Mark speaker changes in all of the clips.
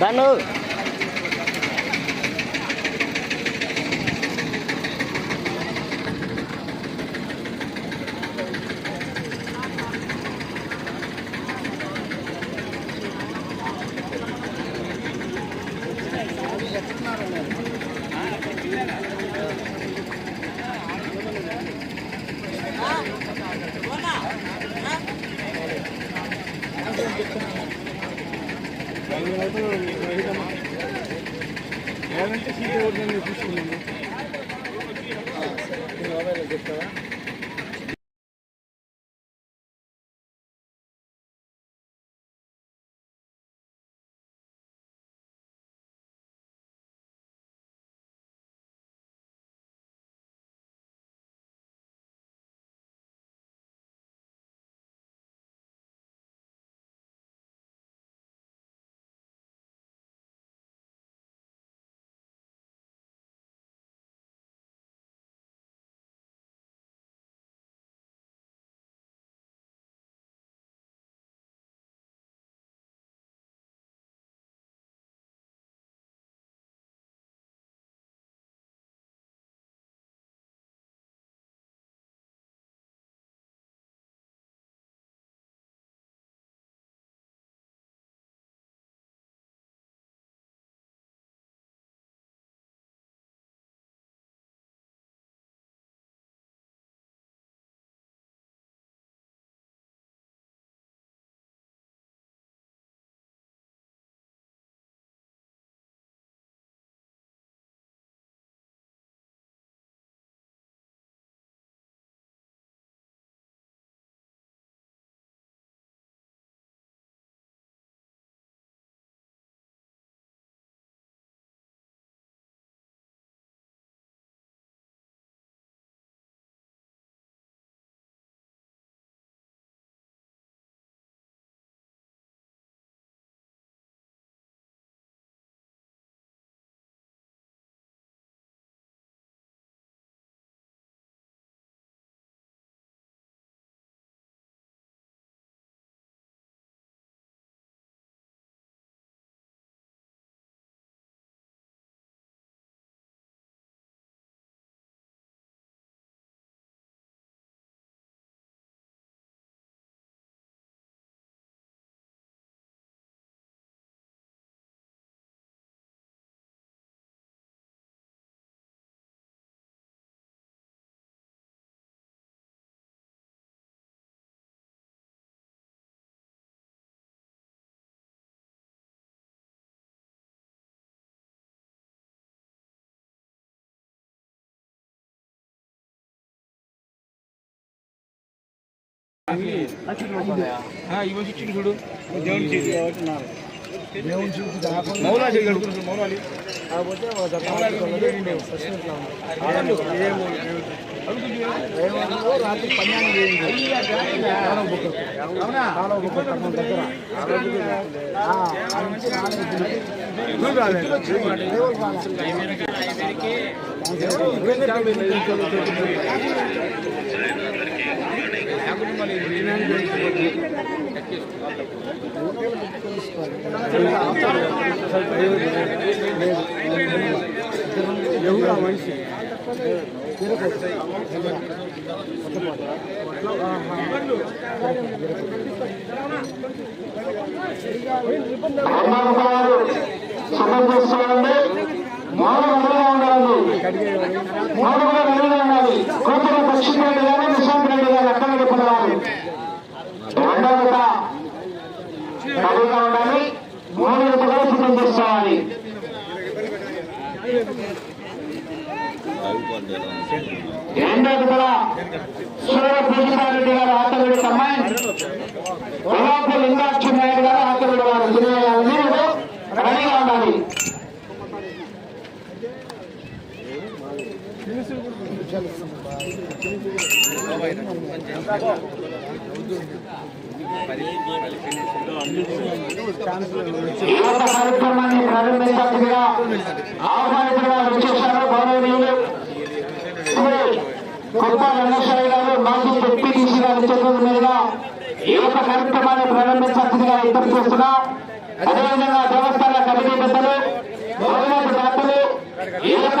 Speaker 1: Bạn ơi
Speaker 2: ఏమంటే సీట్ ఎవరికైనా చూసుకున్నాను చెప్తారా ఇవ్వ ఇచ్చింది చూడు దేవుని చేతి దేవుని చూసి మౌలా చేయగలుగుతున్నాడు మౌలాలి రాత్రి పన్నెండు ఎవరు మనిషి
Speaker 3: అమ్మవారు మానవ ఉండాలి మానవ ఉండాలి నిలబడాలి రెండవ సిద్ధం చేసుకోవాలి సూర్య పూజితారెడ్డి గారు ఆతగడి కమ్మాయి లింగాక్షి నాయుడు గారు సినిమా మీరు రెడీగా ఉండాలి ఈ యొక్క కార్యక్రమాన్ని ప్రారంభించగా ఆహ్వానితులుగా వచ్చేశారు గౌరవనీయులు కొత్త రంగస్వామి గారు మాజీ డిప్యూటీసీ గారి చేతుల మీదుగా ఈ యొక్క కార్యక్రమాన్ని ప్రారంభించాల్సిందిగా విజ్ఞప్తి చేస్తున్నా అదేవిధంగా దేవస్థాన కమిటీ పెద్దలు గవర్నమెంట్ దాతలు ఈ యొక్క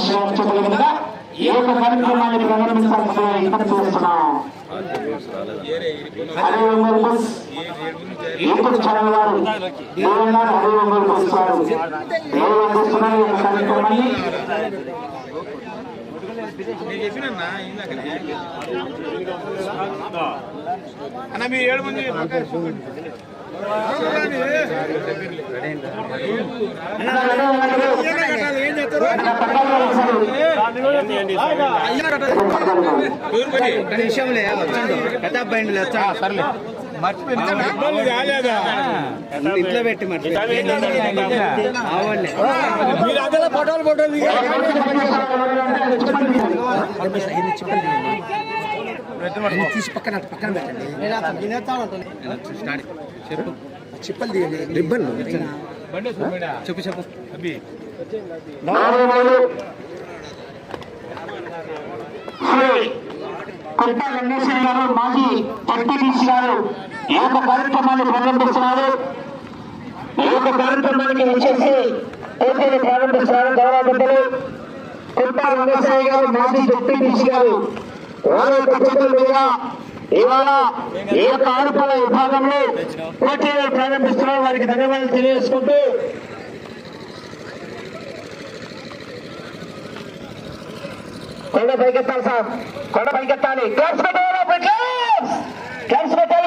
Speaker 3: సీఎం చేతుల మీదుగా ఈ యొక్క కార్యక్రమాన్ని ప్రారంభించాల్సిన విజ్ఞప్తి చేస్తున్నాం హరి ఒంగోలు యూట్యూబ్ ఛానల్ వారు వారు అందిస్తున్నారు ఈ కార్యక్రమాన్ని
Speaker 2: అన్న మీరు ఏడు మంది సర్లే
Speaker 1: ఇంట్లో పెట్టి మరి
Speaker 2: ఫోటోలు ఫోటోలు
Speaker 1: తీసి పక్కన పక్కన పెట్టండి చెప్పు. చెప్పలు దిగండి రిబ్బన్ చెప్పు. చెప్పు.
Speaker 2: అబ్బి
Speaker 3: నారాయణులు శ్రీ కొట్ట వెంకటేశ్వర గారు మాజీ ఎంపీటీసీ గారు ఈ యొక్క కార్యక్రమాన్ని ప్రారంభిస్తున్నారు ఈ యొక్క కార్యక్రమానికి వచ్చేసి పోటీలు ప్రారంభిస్తున్నారు గౌరవ పెద్దలు కొట్ట వెంకటేశ్వర గారు మాజీ ఎంపీటీసీ గారు వారి యొక్క చేతుల మీద ఇవాళ ఈ యొక్క ఆరుపల విభాగంలో పోటీలు ప్రారంభిస్తున్నారు వారికి ధన్యవాదాలు తెలియజేసుకుంటూ కొండ పైకెత్తాలి సార్. కొండ పైకెత్తాలి. క్లాప్స్ పెట్టాలి క్లాప్స్ పెట్టాలి